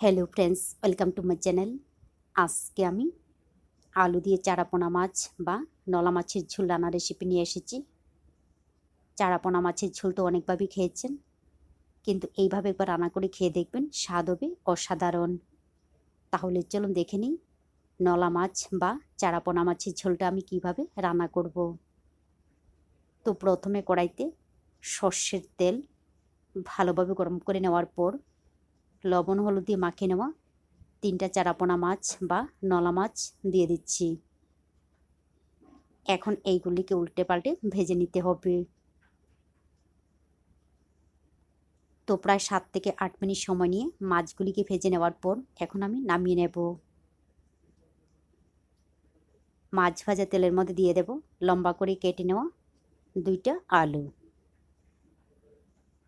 Hello friends welcome to my channel আজকে আমি আলু দিয়ে চারাপোনা মাছ বা নলা মাছের ঝোল রান্না রেসিপি নিয়ে এসেছি। চারাপোনা মাছের ঝোল তো অনেকভাবেই খেয়েছেন, কিন্তু এইভাবে একবার রান্না করে খেয়ে দেখবেন স্বাদ হবে অসাধারণ। তাহলে চলুন দেখে নিই নলা মাছ বা চারাপোনা মাছের ঝোলটা আমি কীভাবে রান্না করব। তো প্রথমে কড়াইতে সর্ষের তেল ভালোভাবে গরম করে নেওয়ার পর লবণ, হলুদ দিয়ে মাখিয়ে নেওয়া। তিনটা চারাপোনা মাছ বা নলা মাছ দিয়ে দিচ্ছি। এখন এইগুলিকে উল্টে পাল্টে ভেজে নিতে হবে। তো প্রায় সাত থেকে আট মিনিট সময় নিয়ে মাছগুলিকে ভেজে নেওয়ার পর এখন আমি নামিয়ে নেব। মাছ ভাজা তেলের মধ্যে দিয়ে দেব লম্বা করে কেটে নেওয়া দুইটা আলু।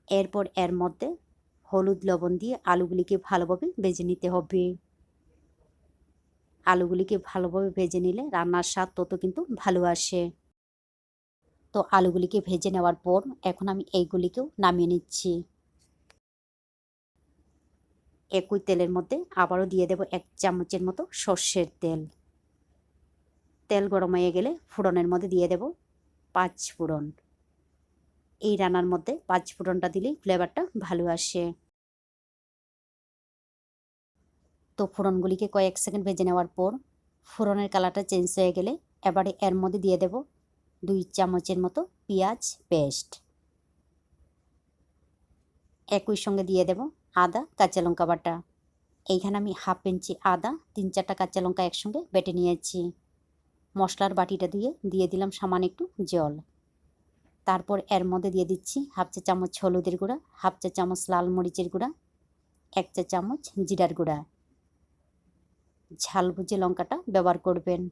এরপর এর মধ্যে হলুদ লবণ দিয়ে আলুগুলিকে ভালোভাবে ভেজে নিতে হবে। আলুগুলিকে ভালোভাবে ভেজে নিলে রান্নার স্বাদ তত কিন্তু ভালো আসে। তো আলুগুলিকে ভেজে নেওয়ার পর এখন আমি এইগুলিকেও নামিয়ে নিচ্ছি। একই তেলের মধ্যে আবারও দিয়ে দেব এক চামচের মতো সর্ষের তেল। তেল গরম হয়ে গেলে ফোড়নের মধ্যে দিয়ে দেব পাঁচ ফোড়ন। এই রান্নার মধ্যে পাঁচ ফোড়নটা দিলেই ফ্লেভারটা ভালো আসে। তো ফোড়নগুলিকে কয়েক সেকেন্ড ভেজে নেওয়ার পর ফোড়নের কালারটা চেঞ্জ হয়ে গেলে এবারে এর মধ্যে দিয়ে দেব দুই চামচের মতো পেঁয়াজ পেস্ট একই সঙ্গে দিয়ে দেব আদা কাঁচা লঙ্কা বাটা। এইখানে আমি হাফ ইঞ্চি আদা, তিন চারটা কাঁচা লঙ্কা একসঙ্গে বেটে নিয়েছি। মশলার বাটিটা দিয়ে দিয়ে দিলাম সামান্য একটু জল। তারপর এর মধ্যে দিয়ে দিচ্ছি হাফ চা চামচ হলুদের গুঁড়া, হাফ চা চামচ লাল মরিচের গুঁড়া, এক চা চামচ জিরার গুঁড়া। ঝাল বুঝে লঙ্কাটা ব্যবহার করবেন।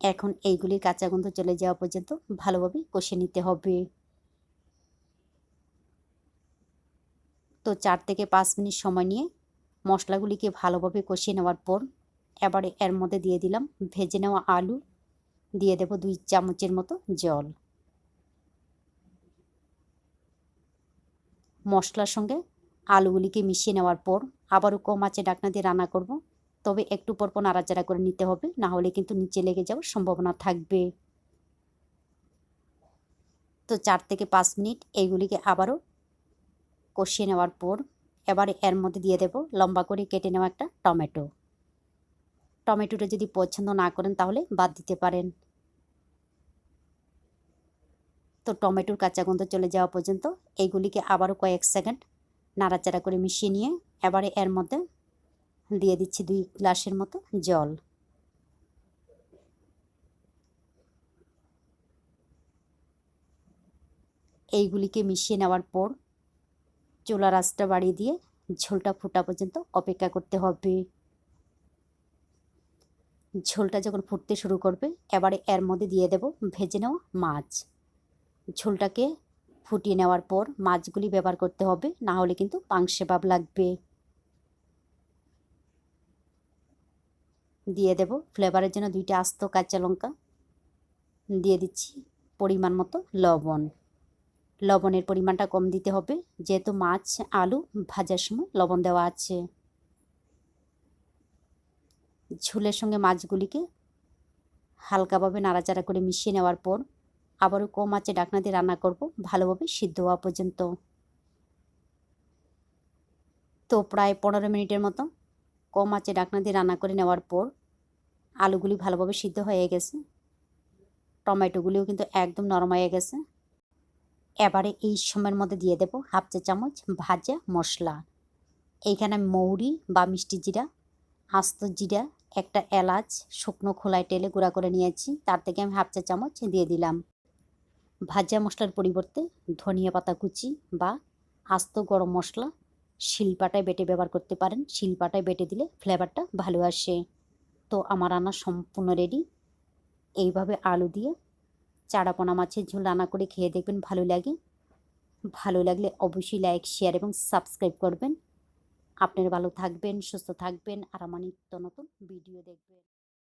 এখন এইগুলির কাঁচা গন্ধ চলে যাওয়া পর্যন্ত ভালোভাবে কষে নিতে হবে। তো চার থেকে পাঁচ মিনিট সময় নিয়ে মশলাগুলিকে ভালোভাবে কষিয়ে নেওয়ার পর এবারে এর মধ্যে দিয়ে দিলাম ভেজে নেওয়া আলু, দিয়ে দেব দুই চামচের মতো জল। মশলার সঙ্গে আলুগুলিকে মিশিয়ে নেওয়ার পর আবারও কম আছে ডাকনা দিয়ে রান্না করব। তবে একটু পরপর নাড়াচাড়া করে নিতে হবে, না হলে কিন্তু নিচে লেগে যাওয়ার সম্ভাবনা থাকবে। তো চার থেকে পাঁচ মিনিট এইগুলিকে আবারও কষিয়ে নেওয়ার পর এবারে এর মধ্যে দিয়ে দেব লম্বা করে কেটে নেওয়া একটা টমেটো। টমেটোটা যদি পছন্দ না করেন তাহলে বাদ দিতে পারেন। তো টমেটোর কাঁচা গন্ধ চলে যাওয়া পর্যন্ত এইগুলিকে আবারও কয়েক সেকেন্ড নাড়াচাড়া করে মিশিয়ে নিয়ে এবারে এর মধ্যে দিয়ে দিচ্ছি দুই গ্লাসের মতো জল। এইগুলিকে মিশিয়ে নেওয়ার পর চোলা রাসটা বাড়িয়ে দিয়ে ঝোলটা ফুটা পর্যন্ত অপেক্ষা করতে হবে। ঝোলটা যখন ফুটতে শুরু করবে, এবারে এর মধ্যে দিয়ে দেব ভেজে নেওয়া মাছ। ঝোলটাকে ফুটিয়ে নেওয়ার পর মাছগুলি ব্যবহার করতে হবে, না হলে কিন্তু পাংশে ভাব লাগবে। দিয়ে দেব ফ্লেভারের জন্য দুইটা আস্ত কাঁচা লঙ্কা। দিয়ে দিচ্ছি পরিমাণ মতো লবণ। লবণের পরিমাণটা কম দিতে হবে, যেহেতু মাছ, আলু ভাজার সময় লবণ দেওয়া আছে। ঝুলের সঙ্গে মাছগুলিকে হালকাভাবে নাড়াচাড়া করে মিশিয়ে নেওয়ার পর আবারও কম আঁচে ডাকনা দিয়ে রান্না করব। ভালোভাবে সিদ্ধ হওয়া পর্যন্ত। তো প্রায় পনেরো মিনিটের মতো কম আঁচে ডাকনা দিয়ে রান্না করে নেওয়ার পর আলুগুলি ভালোভাবে সিদ্ধ হয়ে গেছে। টমেটোগুলিও কিন্তু একদম নরম হয়ে গেছে। এবারে এই সময়ের মধ্যে দিয়ে দেব হাফ চা চামচ ভাজা মশলা। এইখানে মৌরি বা মিষ্টি জিরা, আস্ত জিরা, একটা এলাচ, শুকনো খোলায় টেলে গুঁড়া করে নিয়েছি। তার থেকে আমি হাফ চা চামচ দিয়ে দিলাম। ভাজা মশলার পরিবর্তে ধনিয়া পাতা কুচি বা আস্ত গরম মশলা শিলপাটায় বেটে ব্যবহার করতে পারেন। শিলপাটায় বেটে দিলে ফ্লেভারটা ভালো আসে। তো আমার রান্না সম্পূর্ণ রেডি এইভাবে আলু দিয়ে চারাপোনা মাছের ঝোল রান্না করে খেয়ে দেখবেন ভালো লাগে। ভালো লাগলে অবশ্যই লাইক শেয়ার এবং সাবস্ক্রাইব করবেন। আপনার ভালো থাকবেন, সুস্থ থাকবেন আর আমার নিত্য নতুন ভিডিও দেখবেন।